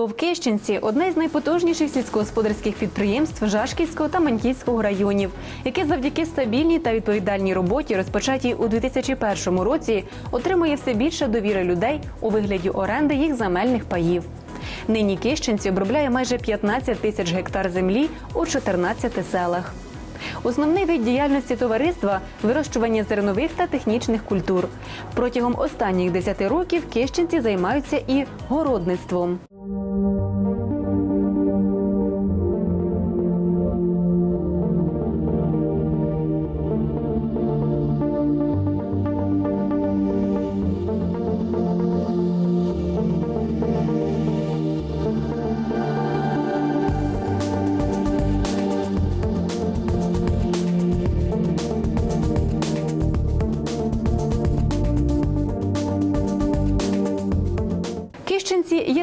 ТОВ Кищенці – одне з найпотужніших сільськогосподарських підприємств Жашківського та Маньківського районів, яке завдяки стабільній та відповідальній роботі, розпочатій у 2001 році, отримує все більше довіри людей у вигляді оренди їх земельних паїв. Нині Кищенці обробляє майже 15 тисяч гектар землі у 14 селах. Основний вид діяльності товариства вирощування зернових та технічних культур. Протягом останніх 10 років кищенці займаються і городництвом.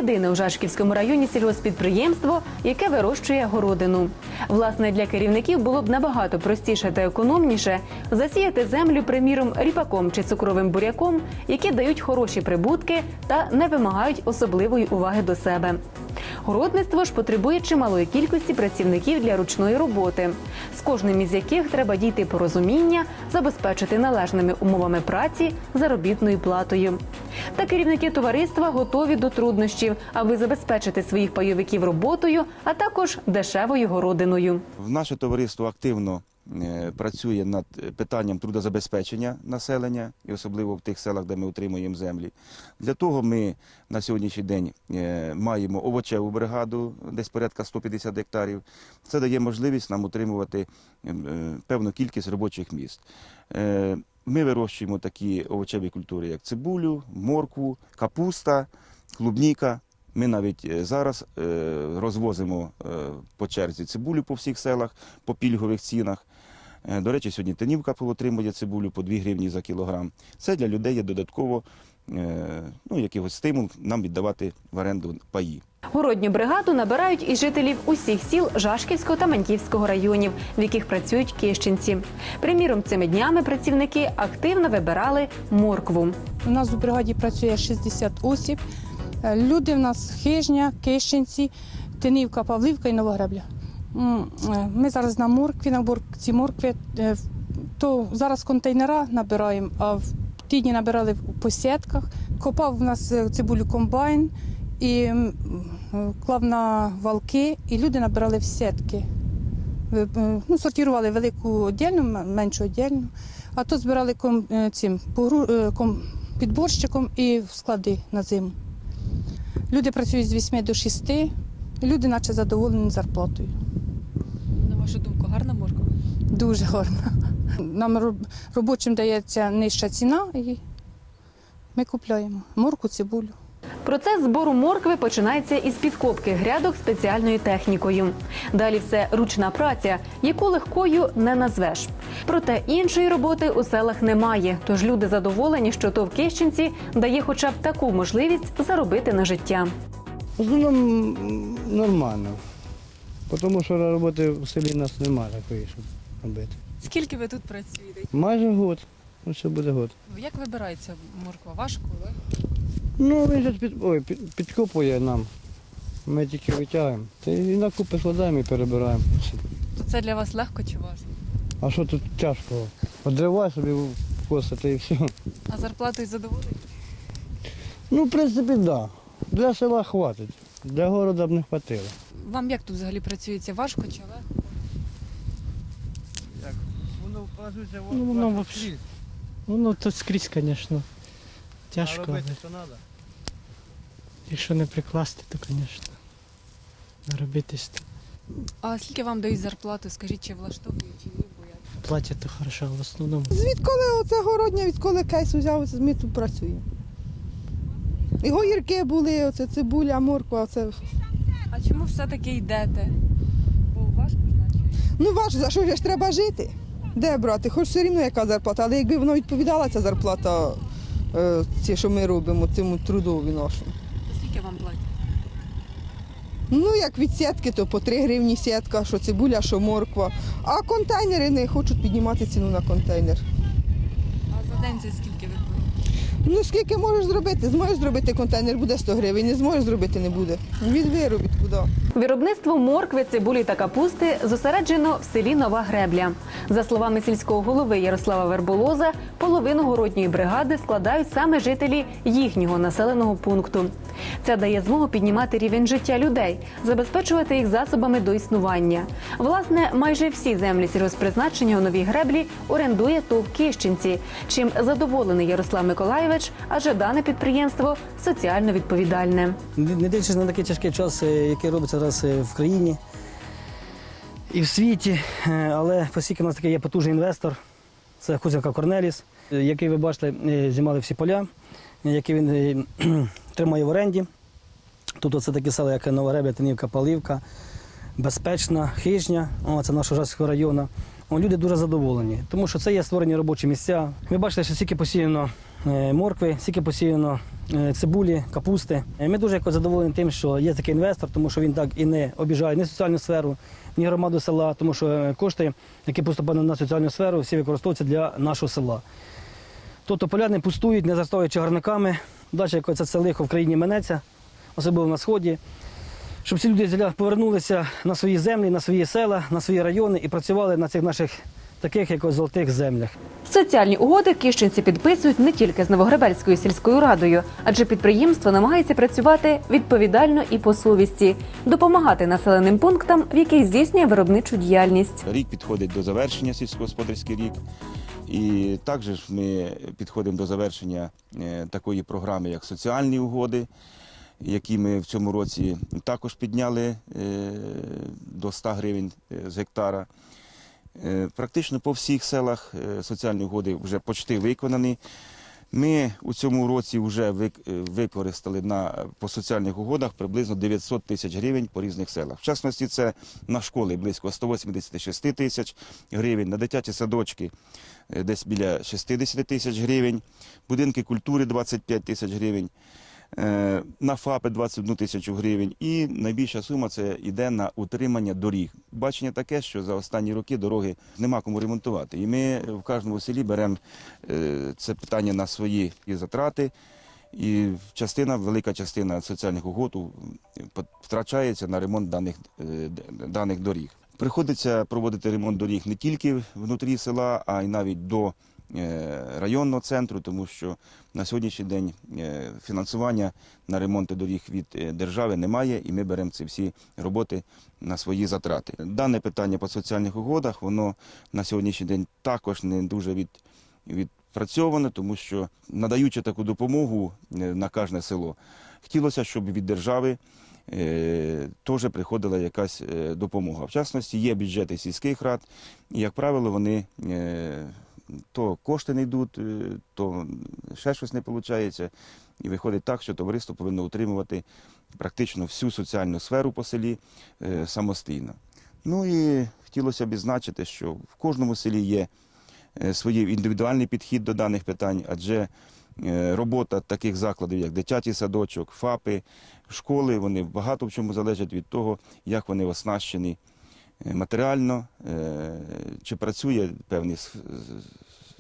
Єдине у Жашківському районі сільгоспідприємство, яке вирощує городину. Власне, для керівників було б набагато простіше та економніше засіяти землю, приміром, ріпаком чи цукровим буряком, які дають хороші прибутки та не вимагають особливої уваги до себе. Городництво ж потребує чималої кількості працівників для ручної роботи, з кожним із яких треба дійти порозуміння, забезпечити належними умовами праці, заробітною платою. Та керівники товариства готові до труднощів, аби забезпечити своїх пайовиків роботою, а також дешевою городиною. В Наше товариство активно працює над питанням трудозабезпечення населення, і особливо в тих селах, де ми утримуємо землі. Для того ми на сьогоднішній день е, маємо овочеву бригаду, десь порядка 150 гектарів. Це дає можливість нам утримувати е, певну кількість робочих місць. Е, Ми вирощуємо такі овочеві культури, як цибулю, моркву, капуста, клубніка. Ми навіть е, зараз е, розвозимо е, по черзі цибулю по всіх селах по пільгових цінах. До речі, сьогодні Тинівка отримує цибулю по 2 гривні за кілограм. Це для людей є додатково ну, якийсь стимул нам віддавати в оренду паї. Городню бригаду набирають із жителів усіх сіл Жашківського та Маньківського районів, в яких працюють кищенці. Приміром, цими днями працівники активно вибирали моркву. У нас у бригаді працює 60 осіб. Е, Люди в нас хижня, кищенці, Тинівка, Павлівка і Новогребля. Е, Ми зараз на моркві, на боркці моркви. Е, То зараз контейнера набираємо, а в ті дні набирали в посітках. Копав в нас цибулю комбайн і клав на валки, і люди набирали в сітки. Ну, сортували велику одільну, меншу одільну, а то збирали ком, цим підборщиком і в склади на зиму. Люди працюють з 8 до 6, люди наче задоволені зарплатою. На вашу думку, гарна морква? Дуже гарна. Нам робочим дається нижча ціна і ми купляємо морку, цибулю. Процес збору моркви починається із підкопки грядок спеціальною технікою. Далі все ручна праця, яку легкою не назвеш. Проте іншої роботи у селах немає. Тож люди задоволені, що ТОВ Кищенці дає хоча б таку можливість заробити на життя. В основному нормально. Тому що роботи в селі нас немає такої, щоб робити. Скільки ви тут працюєте? Майже год. Ну, що буде год. Як вибирається морква? Важко? легко? Ну, він же під, ой, під, підкопує нам. Ми тільки витягуємо. Та і на купи складаємо і перебираємо. То це для вас легко чи важко? А що тут тяжкого? Одривай собі в косити і все. А зарплатою задоволені? Ну, в принципі, так. Да. Для села хватить. Для города б не хватило. Вам як тут взагалі працюється? Важко чи легко? Як? Воно вказується Ну, воно вообще- Ну, то скрізь, звісно. Тяжко, але що треба. якщо не прикласти, то, звісно, наробитись то А скільки вам дають зарплату? Скажіть, чи влаштовує, чи ні? Бо я платять то хорошо, в основному. Звідколи оце городня, відколи кейс взяв, ми тут працюємо. І гойірки були, оце цибуля, морква, оце. А чому все-таки йдете? Бо важко ж наче. Ну важко, за що ж треба жити? Де брати? Хоч все рівно яка зарплата, але якби воно відповідала ця зарплата, е, ці, що ми робимо, цьому трудові нашому. Скільки вам платять? Ну, як від сітки, то по 3 гривні сітка, що цибуля, що морква. А контейнери не хочуть піднімати ціну на контейнер. А за день це скільки виходить? Ну скільки можеш зробити? Зможеш зробити контейнер, буде 100 гривень, не зможеш зробити, не буде. Від виробітку, да. Виробництво моркви, цибулі та капусти зосереджено в селі Нова Гребля. За словами сільського голови Ярослава Верболоза, половину городньої бригади складають саме жителі їхнього населеного пункту. Це дає змогу піднімати рівень життя людей, забезпечувати їх засобами до існування. Власне, майже всі землі сільгоспризначення у новій греблі орендує ТОВ Кищенці, чим задоволений Ярослав Миколаєвич, адже дане підприємство соціально відповідальне. Не дивлячись на такий тяжкий час, е, який робиться зараз е, в країні і в світі, е, але оскільки у нас такий є потужний інвестор, це Хузівка Корнеліс, який, ви бачите, е, знімали всі поля, які він тримає в оренді. Тут це такі села, як Нова Ребля, Тинівка, Палівка, Безпечна, Хижня, о, це нашого Жарського району. О, люди дуже задоволені, тому що це є створені робочі місця. Ви бачите, що стільки посіяно моркви, стільки посіяно е, цибулі, капусти. Е, Ми дуже якось задоволені тим, що є такий інвестор, тому що він так і не обіжає ні соціальну сферу, ні громаду села, тому що е, кошти, які поступають на соціальну сферу, всі використовуються для нашого села. Тобто поля не пустують, не застоюють чагарниками. Далі якось це лихо в країні минеться, особливо на сході. Щоб ці люди повернулися на свої землі, на свої села, на свої райони і працювали на цих наших таких якось золотих землях. Соціальні угоди кищенці підписують не тільки з Новогребельською сільською радою, адже підприємство намагається працювати відповідально і по совісті, допомагати населеним пунктам, в яких здійснює виробничу діяльність. Рік підходить до завершення сільськогосподарський рік. І також ми підходимо до завершення е, такої програми, як соціальні угоди, які ми в цьому році також підняли е, до 100 гривень е, з гектара. Е, Практично по всіх селах е, соціальні угоди вже почти виконані. Ми у цьому році вже е, використали на, по соціальних угодах приблизно 900 тисяч гривень по різних селах. В частності це на школи близько 186 тисяч гривень, на дитячі садочки десь біля 60 тисяч гривень, будинки культури 25 тисяч гривень, на ФАПи 21 тисячу гривень. І найбільша сума це йде на утримання доріг. Бачення таке, що за останні роки дороги нема кому ремонтувати. І ми в кожному селі беремо е, це питання на свої затрати. І частина, велика частина соціальних угод втрачається на ремонт даних, е, даних доріг. Приходиться проводити ремонт доріг не тільки внутрі села, а й навіть до е, районного центру, тому що на сьогоднішній день е, фінансування на ремонти доріг від е, держави немає, і ми беремо ці всі роботи на свої затрати. Дане питання по соціальних угодах, воно на сьогоднішній день також не дуже від, відпрацьоване, тому що надаючи таку допомогу е, на кожне село, хотілося, щоб від держави е, теж приходила якась е, допомога. В частності є бюджети сільських рад, і, як правило, вони е, то кошти не йдуть, е, то ще щось не виходить. І виходить так, що товариство повинно утримувати практично всю соціальну сферу по селі е, самостійно. Ну і хотілося б відзначити, що в кожному селі є е, свій індивідуальний підхід до даних питань, адже робота таких закладів, як дитячий садочок, ФАПи, школи, вони багато в чому залежать від того, як вони оснащені матеріально, е, чи працює певні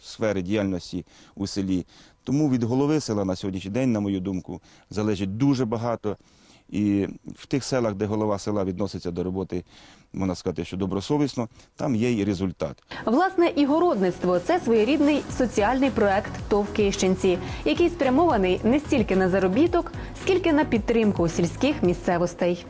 сфери діяльності у селі. Тому від голови села на сьогоднішній день, на мою думку, залежить дуже багато. І в тих селах, де голова села відноситься до роботи, можна сказати, що добросовісно, там є і результат. Власне, і городництво це своєрідний соціальний проект ТОВ Кищенці, який спрямований не стільки на заробіток, скільки на підтримку сільських місцевостей.